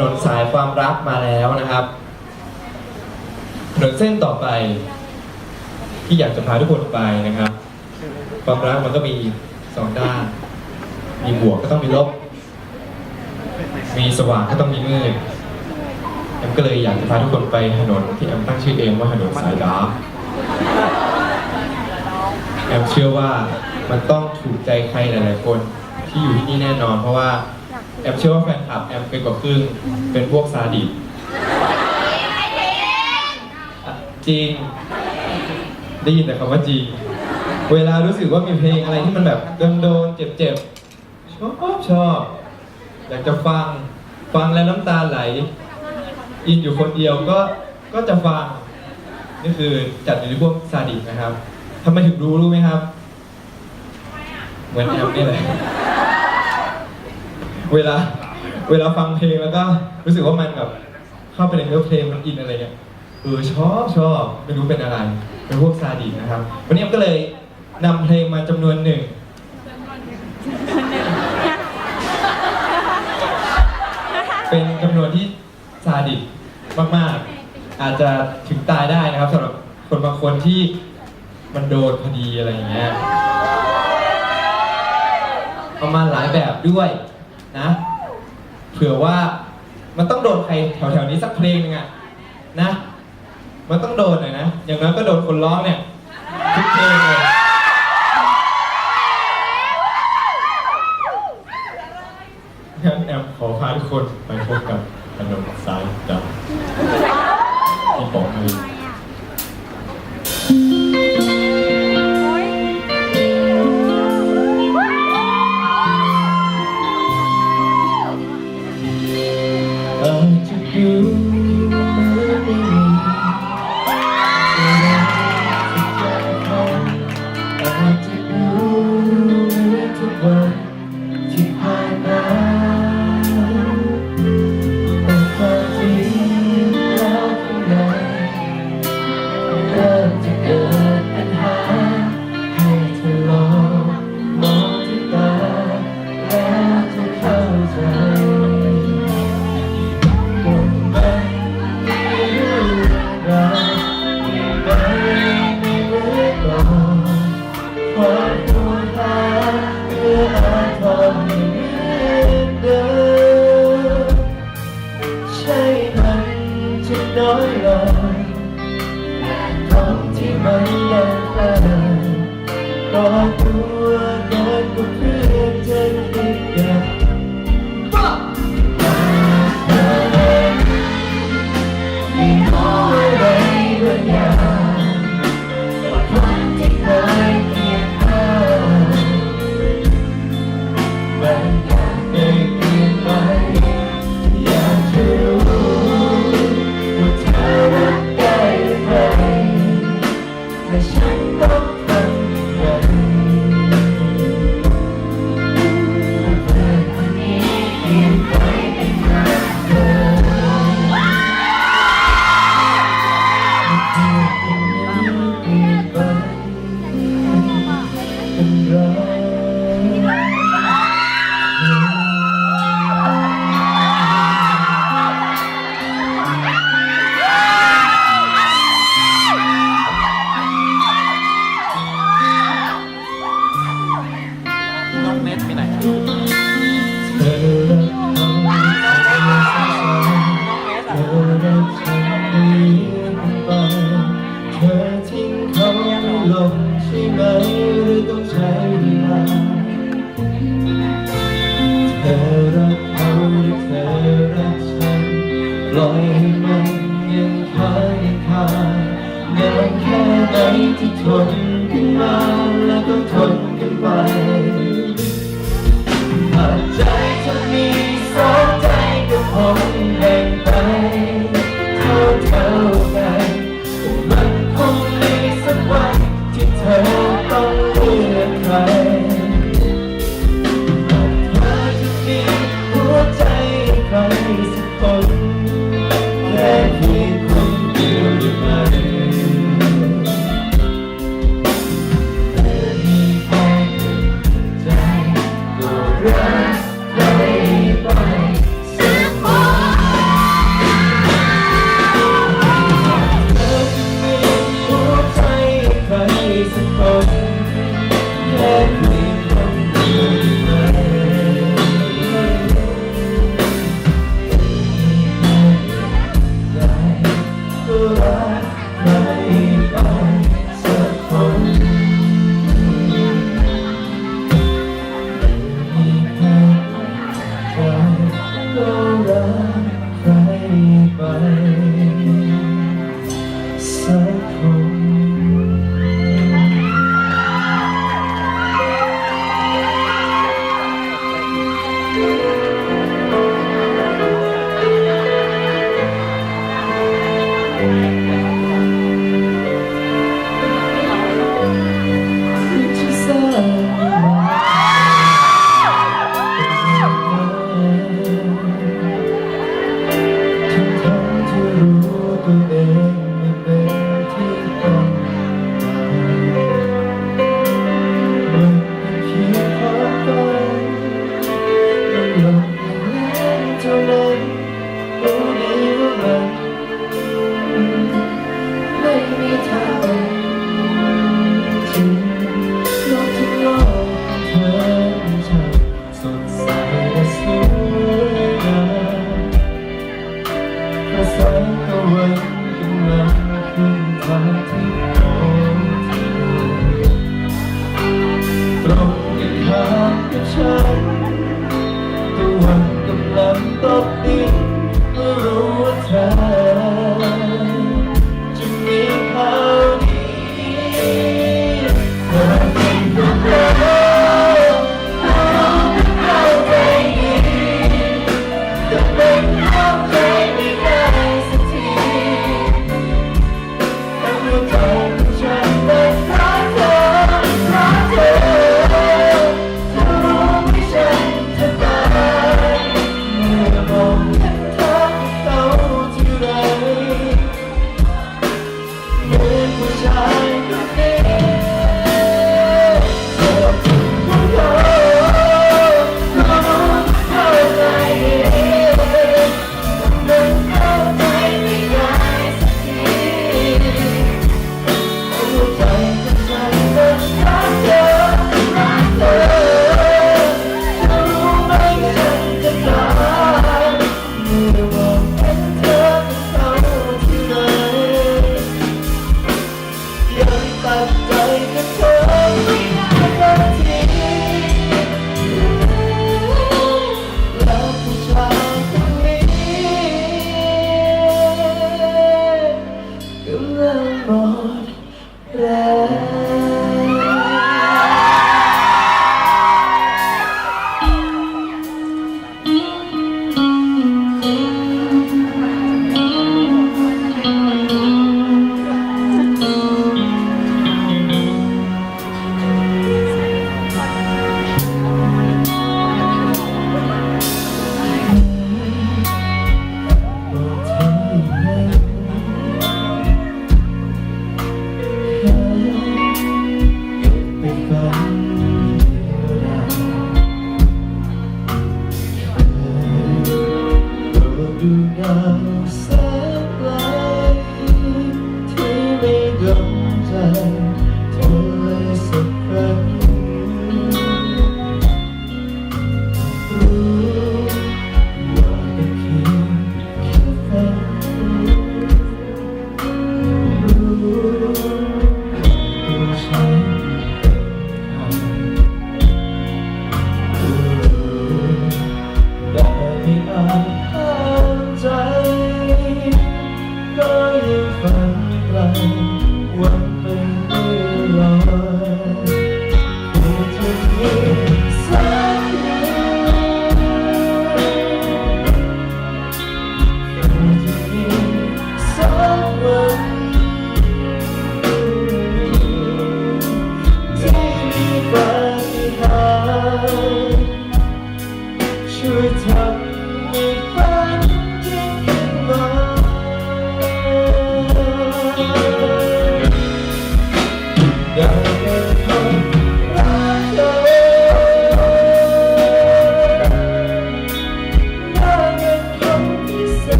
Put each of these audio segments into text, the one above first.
นนสายความรักมาแล้วนะครับ ถนนเส้นต่อไป ที่อยากจะพาทุกคนไปนะครับ ความรักมันก็มีสองด้าน มีบวกก็ต้องมีลบ มีสว่างก็ต้องมีมืดแอมก็เลยอยากจะพาทุกคนไปถนนที่แอมตั้งชื่อเองว่าถนนสายดาร์กแอมเชื่อว่ามันต้องถูกใจใครหลาย ๆ คนที่อยู่ที่นี่แน่นอนเพราะว่า แอมเชื่อว่าแฟนคลับแอมเป็นกว่าครึ่งเป็นพวกซาดิสอะจริง ได้ยินแต่คำว่าจริง เวลารู้สึกว่ามีเพลงอะไรที่มันแบบโดนๆเจ็บๆชอบชอบอยากจะฟังฟังแล้วน้ำตาไหล อินอยู่คนเดียวก็ก็จะฟัง นี่คือจัดอยู่ในพวกซาดิสนะครับทำไมถึงรู้รู้ไหมครับ เหมือนแอมนี่แหละ เวลาเวลาฟังเพลงแล้วก็รู้สึกว่ามันแบบเข้าไปในเนื้อเพลงมันอินอะไรเงี้ยเออชอบชอบไม่รู้เป็นอะไร เป็นพวกซาดิสนะครับ วันนี้ก็เลยนำเพลงมาจำนวนหนึ่งเป็นจำนวนที่ซาดิสมากๆ อาจจะถึงตายได้นะครับสำหรับคนบางคนที่มันโดนพอดีอะไรอย่างเงี้ยเอามาหลายแบบด้วย นะ เผื่อว่ามันต้องโดนใครแถวๆนี้สักเพลงหนึงอะนะ มันต้องโดนหน่อยนะ อย่างน้อยก็โดนคนร้องเนี่ยทุกเพลงเลยงั้นแอมขอพาทุกคนไปพบกับขนมสายดำ รงที่นยังแฝงรอตั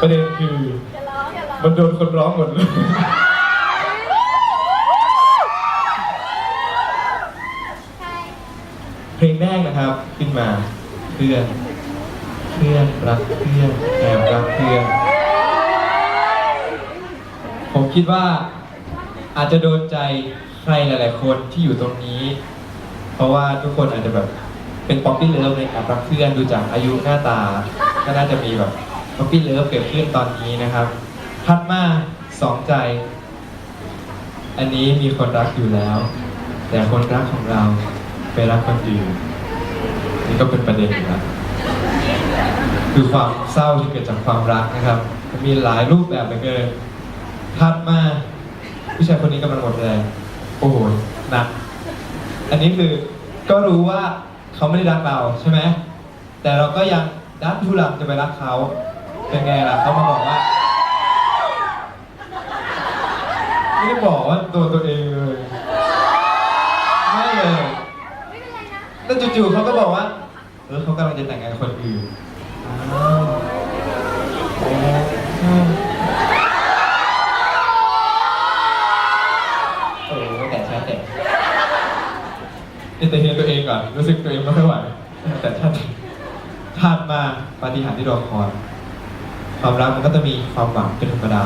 ประเด็นคือมันโดนคนร้องหมดเลยเพลงแรกนะครับ ขึ้นมาเพื่อนเพื่อนรักเพื่อนแอบรักเพื่อนผมคิดว่าอาจจะโดนใจใครหลาย ๆ คนที่อยู่ตรงนี้ เพราะว่าทุกคนอาจจะแบบเป็นป๊อปปี้เลิฟในการรักเพื่อนดูจากอายุหน้าตา ก็น่าจะมีแบบ ป๊อปปี้เลิฟเกิดขึ้นตอนนี้นะครับถัดมาสองใจ อันนี้มีคนรักอยู่แล้ว แต่คนรักของเราไปรักคนอื่นนี่ก็เป็นประเด็นอีกแล้วคือความเศร้าที่เกิดจากความรักนะครับ มีหลายรูปแบบเหลือเกินถัดมาผู้ชายคนนี้กำลังหมดแรงโอ้โหหนัก อันนี้คือก็รู้ว่าเขาไม่ได้รักเราใช่ไหมแต่เราก็ยังดันทุลังจะไปรักเขา เป็นไงล่ะเขามาบอกว่า ไม่ได้บอกว่าตัวตัวเองเลย ไม่เลยแล้วจู่ๆเขาก็บอกว่า เออเขากำลังจะแต่งงานกับคนอื่นอ้าวอ๋อโอ้โหแต่ชาแต่แต่เห็นตัวเองก่อนรู้สึกตัวเองไม่ค่อยไหวแต่ชาติถัดมาปาฏิหาริย์ที่รอคอย ความรักมันก็จะมีความหวังเป็นธรรมดา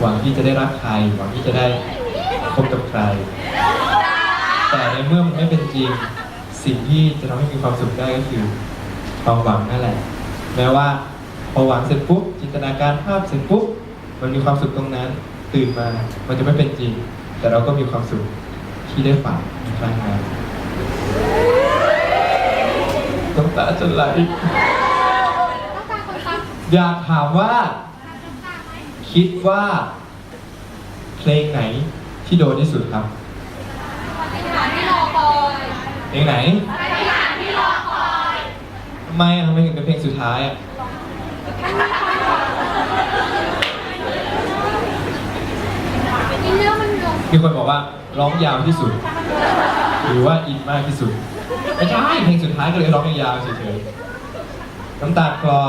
หวังที่จะได้รักใคร หวังที่จะได้คบกับใคร แต่ในเมื่อมันไม่เป็นจริง สิ่งที่จะทำให้มีความสุขได้ก็คือ ความหวังนั่นแหละ แม้ว่าพอหวังเสร็จปุ๊บจินตนาการภาพเสร็จปุ๊บมันมีความสุขตรงนั้น ตื่นมา มันจะไม่เป็นจริง แต่เราก็มีความสุขที่ได้ฝันในครั้งนั้นน้ำตาจะไหล อยากถามว่า คิดว่า เพลงไหนที่โดนที่สุดครับเพลงไหนทำไมอะทำไมถึงเป็นเพลงสุดท้ายอะมีคนบอกว่าร้องยาวที่สุด หรือว่าอินมากที่สุด ไม่ใช่เพลงสุดท้ายก็เลยร้องยาวๆเฉยๆน้ำตาคลอ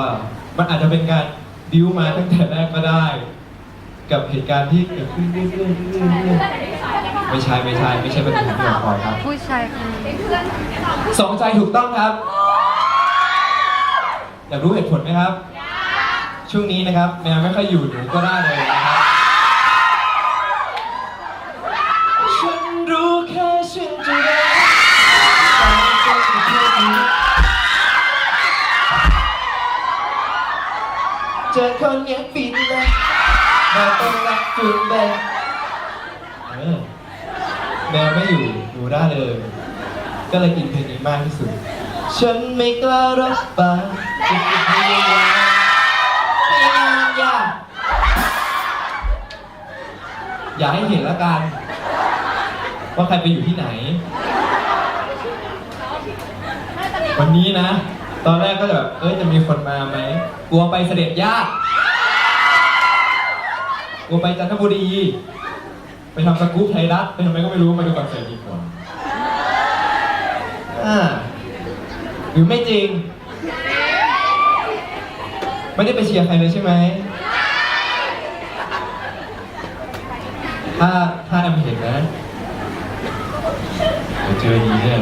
มันอาจจะเป็นการดิวมาตั้งแต่แรกก็ได้ กับเหตุการณ์ที่เกิดขึ้นเรื่อยๆเรื่อยๆเรื่อยๆไม่ใช่ไม่ใช่ไม่ใช่ประเด็นที่เราคอยครับผู้ชายคนนี้สองใจถูกต้องครับอยากรู้เหตุผลไหมครับ ช่วงนี้นะครับแมวไม่ค่อยอยู่หนูก็ได้เลยนะครับ อคนเงี้ยฟินเลยมาต้องรักคุณแบบเออแมวไม่อยู่หนูได้เลย ก็เลยกินเพลงนี้มากที่สุด ฉันไม่กล้ารับปากจะพยายามพยายามอย่าอย่าให้เห็นละกัน ว่าใครไปอยู่ที่ไหน วันนี้นะ ตอนแรกก็จะแบบเอ้ยจะมีคนมาไหมกลัวไปเสด็จญาติกลัวไปจันทบุรี ไปทำสกู๊ปไทยรัฐไปทำไมก็ไม่รู้มาดูคอนเสิร์ตดีกว่าอ่าหรือไม่จริง ไม่ได้ไปเชียร์ใครเลยใช่ไหมถ้าถ้าแอมเห็นนะเดี๋ยวเจอดีเนี่ย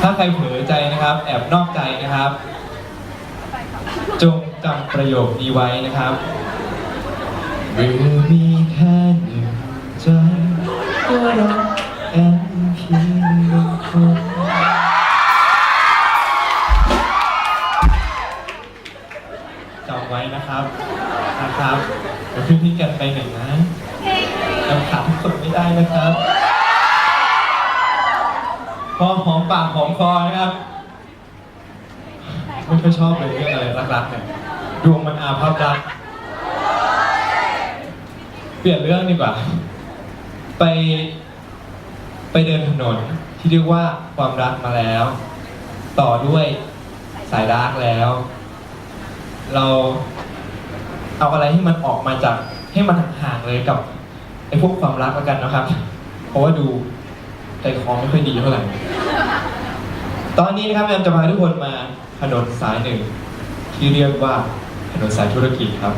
ถ้าใครเผลอใจนะครับ แอบนอกใจนะครับ จงจำประโยคนี้ไว้นะครับหรือมีแค่หนึ่งใจก็รักแอมเพียงหนึ่งคนจำไว้นะครับนะครับเดี๋ยวพี่พี่กันไปหนนะจำขาดทุกคนไม่ได้นะครับ พอหอมปากหอมคอนะครับไม่ค่อยชอบเลยเรื่องอะไรรักๆเนี่ยดวงมันอาภัพรักเปลี่ยนเรื่องดีกว่า ไป ไปเดินถนนที่เรียกว่าความรักมาแล้ว ต่อด้วยสายดาร์กแล้ว เราเอาอะไรที่มันออกมาจากให้มันห่างๆเลยกับไอ้พวกความรักแล้วกันนะครับ เพราะว่าดู ใจคอไม่ค่อยดีเท่าไหร่ ตอนนี้นะครับแอมจะพาทุกคนมาถนนสายหนึ่งที่เรียกว่าถนนสายธุรกิจครับ